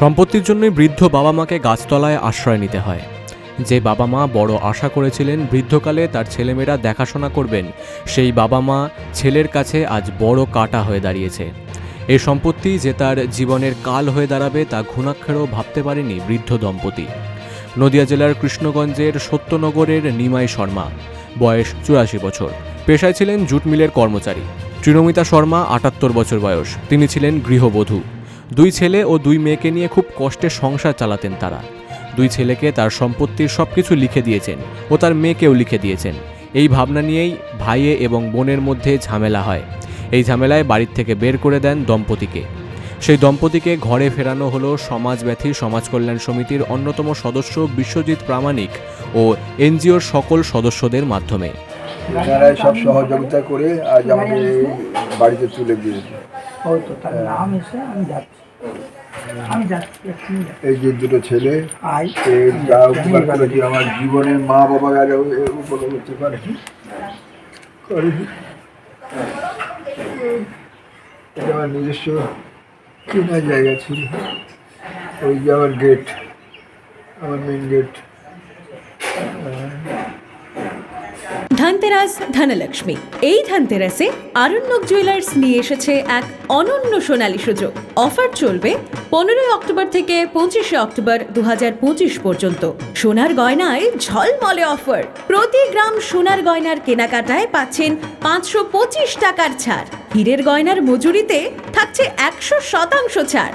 সম্পত্তির জন্যই বৃদ্ধ বাবা মাকে গাছতলায় আশ্রয় নিতে হয়। যে বাবা মা বড় আশা করেছিলেন বৃদ্ধকালে তার ছেলেমেয়েরা দেখাশোনা করবেন, সেই বাবা মা ছেলের কাছে আজ বড় কাটা হয়ে দাঁড়িয়েছে। এই সম্পত্তি যে তার জীবনের কাল হয়ে দাঁড়াবে তা ঘুণাক্ষেরও ভাবতে পারেনি বৃদ্ধ দম্পতি। নদিয়া জেলার কৃষ্ণগঞ্জের সত্যনগরের নিমাই শর্মা, বয়স চুরাশি বছর। পেশায় ছিলেন জুট মিলের কর্মচারী। তৃণমিতা শর্মা আটাত্তর বছর বয়স। তিনি ছিলেন গৃহবধূ। দুই ছেলে ও দুই মেয়েকে নিয়ে খুব কষ্টে সংসার চালাতেন তারা। দুই ছেলেকে তার সম্পত্তির সব কিছু লিখে দিয়েছেন ও তার মেয়েকেও লিখে দিয়েছেন। এই ভাবনা নিয়েই ভাইয়ে এবং বোনের মধ্যে ঝামেলা হয়। এই ঝামেলায় বাড়ির থেকে বের করে দেন দম্পতিকে। সেই দম্পতিকে ঘরে ফেরানো হলো সমাজব্যাথী সমাজ কল্যাণ সমিতির অন্যতম সদস্য বিশ্বজিৎ প্রামাণিক ও এনজিওর সকল সদস্যদের মাধ্যমে। সব সহযোগিতা করে আজ এই বাড়িতে তুলে দিয়েছে। ওই তো তার নাম এসে আমি যাচ্ছি। আমি যাচ্ছি এই যে দুটো ছেলে এই যা উপকার করেছে আমার জীবনের মা বাবা আর উপকার করতে পারেনি করেনি এটা আমার নিজস্ব কেনা জায়গা ছিল। ওই যে আমার গেট আমার মেন গেট ধনতেরাস ধনলক্ষ্মী। এই ধনতেরাসে আরণ্যক জুয়েলার্স নিয়ে এসেছে এক অনন্য সোনালী সুযোগ। অফার চলবে পনেরোই অক্টোবর থেকে পঁচিশে অক্টোবর দু হাজার পঁচিশ পর্যন্ত। সোনার গয়নায় ঝলমলে অফার প্রতি গ্রাম সোনার গয়নার কেনাকাটায় পাচ্ছেন পাঁচশো পঁচিশ টাকার ছাড়। হীরের গয়নার মজুরিতে থাকছে একশো শতাংশ ছাড়।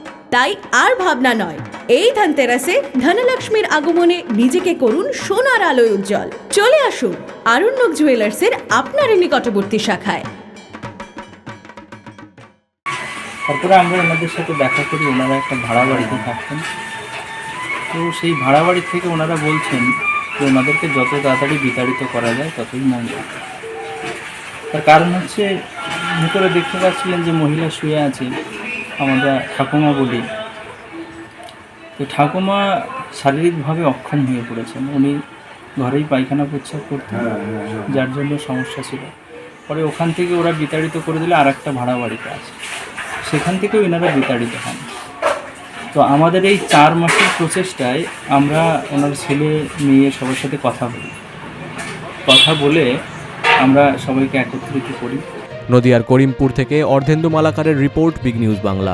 তাই আর ভাবনা নয়। এই ধনতেরাসে ধনলক্ষ্মীর আগমনে নিজেকে করুন সোনার আলোয় উজ্জ্বল। চলে আসুন আরণ্যক জুয়েলার্সের আপনার নিকটবর্তী শাখায়। তারপরে আমরা ওনাদের সাথে দেখা করি, ওনারা একটা ভাড়া বাড়িতে থাকতেন। তো সেই ভাড়া বাড়ি থেকে ওনারা বলছেন যে ওনাদেরকে যত তাড়াতাড়ি বিতাড়িত করা যায় ততই মঙ্গল তার কারণ হচ্ছে ভিতরে দেখতে পাচ্ছিলেন যে মহিলা শুয়ে আছে আমরা ঠাকুমা বলি তো ঠাকুমা শারীরিকভাবে অক্ষম হয়ে পড়েছেন। উনি ঘরেই পায়খানা প্রচ্ছাপ করতেন যার জন্য সমস্যা ছিল। পরে ওখান থেকে ওরা বিতাড়িত করে দিলে আর একটা ভাড়া বাড়িতে আছে। সেখান থেকেও এনারা বিতাড়িত হন। তো আমাদের এই চার মাসের প্রচেষ্টায় আমরা ওনার ছেলে মেয়ে সবার সাথে কথা বলি। কথা বলে আমরা সবাইকে একত্রিত করি। নদিয়ার করিমপুর থেকে অর্ধেন্দু মালাকারের রিপোর্ট বিগ নিউজ বাংলা।